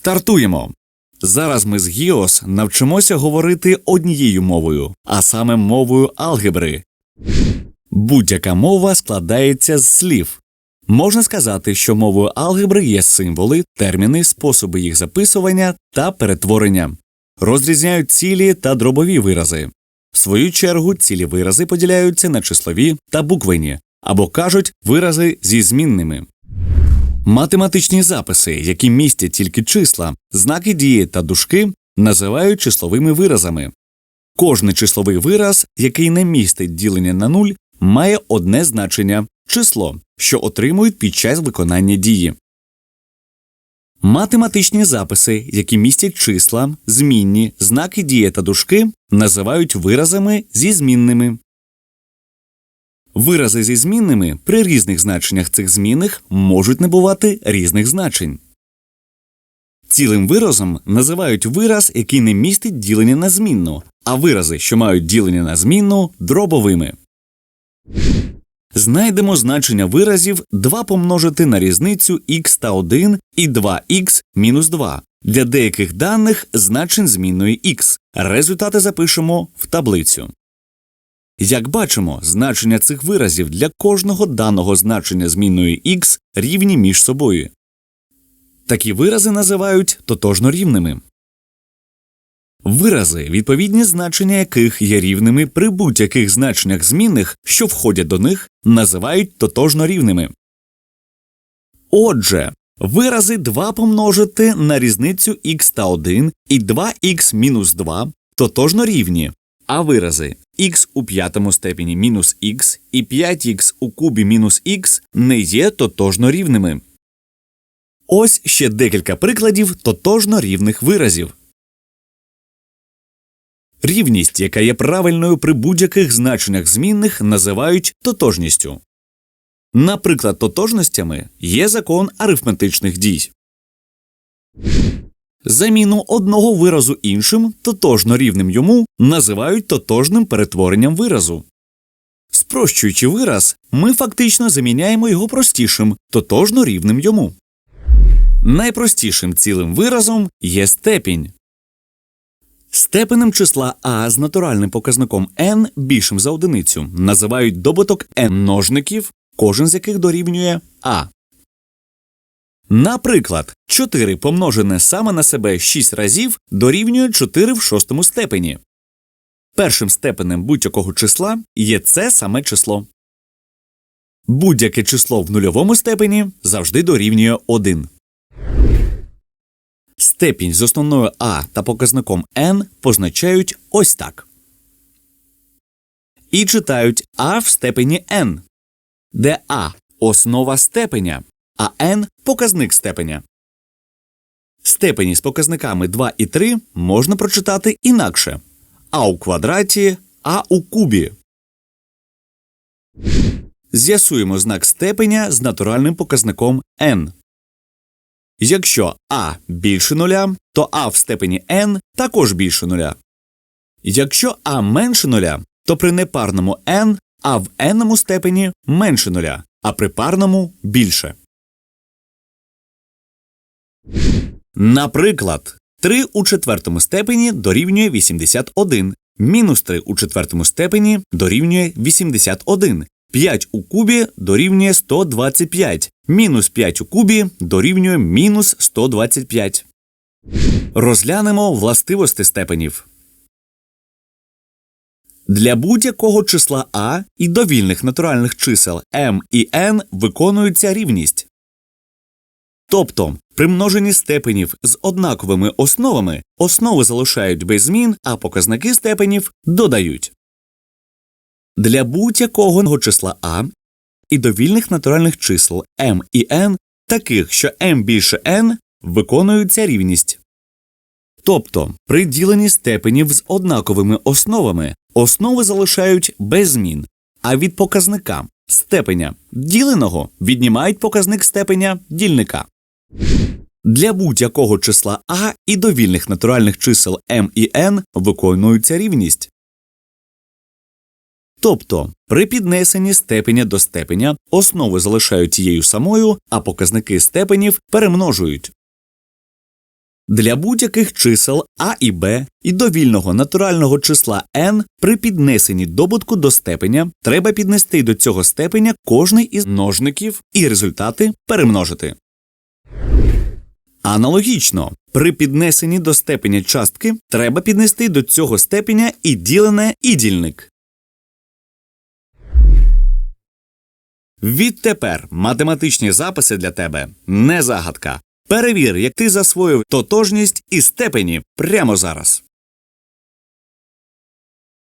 Стартуємо! Зараз ми з Гіос навчимося говорити однією мовою, а саме мовою алгебри. Будь-яка мова складається з слів. Можна сказати, що мовою алгебри є символи, терміни, способи їх записування та перетворення. Розрізняють цілі та дробові вирази. В свою чергу цілі вирази поділяються на числові та буквені, або кажуть вирази зі змінними. Математичні записи, які містять тільки числа, знаки дії та дужки, називають числовими виразами. Кожний числовий вираз, який не містить ділення на нуль, має одне значення число, що отримують під час виконання дії. Математичні записи, які містять числа, змінні, знаки дії та дужки, називають виразами зі змінними. Вирази зі змінними при різних значеннях цих змінних можуть набувати різних значень. Цілим виразом називають вираз, який не містить ділення на змінну, а вирази, що мають ділення на змінну, дробовими. Знайдемо значення виразів 2 помножити на різницю х та 1 і 2х мінус 2. Для деяких даних значень змінної х. Результати запишемо в таблицю. Як бачимо, значення цих виразів для кожного даного значення змінної х рівні між собою. Такі вирази називають тотожно рівними. Вирази, відповідні значення яких є рівними при будь-яких значеннях змінних, що входять до них, називають тотожно рівними. Отже, вирази 2 помножити на різницю х та 1 і 2х мінус 2 тотожно рівні, а вирази х у п'ятому степені мінус х і 5х у кубі мінус х не є тотожно рівними. Ось ще декілька прикладів тотожно рівних виразів. Рівність, яка є правильною при будь-яких значеннях змінних, називають тотожністю. Наприклад, тотожностями є закон арифметичних дій. Заміну одного виразу іншим, тотожно рівним йому, називають тотожним перетворенням виразу. Спрощуючи вираз, ми фактично заміняємо його простішим, тотожно рівним йому. Найпростішим цілим виразом є степінь. Степенем числа а з натуральним показником n більшим за одиницю називають добуток n множників, кожен з яких дорівнює а. Наприклад, 4 помножене саме на себе 6 разів дорівнює 4 в шостому степені. Першим степенем будь-якого числа є це саме число. Будь-яке число в нульовому степені завжди дорівнює 1. Степінь з основною а та показником n позначають ось так. І читають а в степені n, де а основа степеня, а n показник степеня. Степені з показниками 2 і 3 можна прочитати інакше а у квадраті, а у кубі. З'ясуємо знак степеня з натуральним показником n. Якщо а більше нуля, то а в степені n також більше нуля. Якщо а менше нуля, то при непарному n а в n степені менше нуля, а при парному більше. Наприклад, 3 у четвертому степені дорівнює 81, мінус 3 у четвертому степені дорівнює 81, 5 у кубі дорівнює 125, мінус 5 у кубі дорівнює мінус 125. Розглянемо властивості степенів. Для будь-якого числа а і довільних натуральних чисел m і n виконується рівність. Тобто при множенні степенів з однаковими основами основи залишають без змін, а показники степенів додають. Для будь-якого числа а і довільних натуральних чисел m і n, таких, що m більше n, виконується рівність. Тобто при діленні степенів з однаковими основами основи залишають без змін, а від показника степеня діленого віднімають показник степеня дільника. Для будь-якого числа а і довільних натуральних чисел m і n виконується рівність. Тобто при піднесенні степеня до степеня основи залишають тією самою, а показники степенів перемножують. Для будь-яких чисел а і b і довільного натурального числа n при піднесенні добутку до степеня треба піднести до цього степеня кожний із множників і результати перемножити. Аналогічно, при піднесенні до степеня частки треба піднести до цього степеня і ділене і дільник. Відтепер математичні записи для тебе не загадка. Перевір, як ти засвоїв тотожність і степені прямо зараз.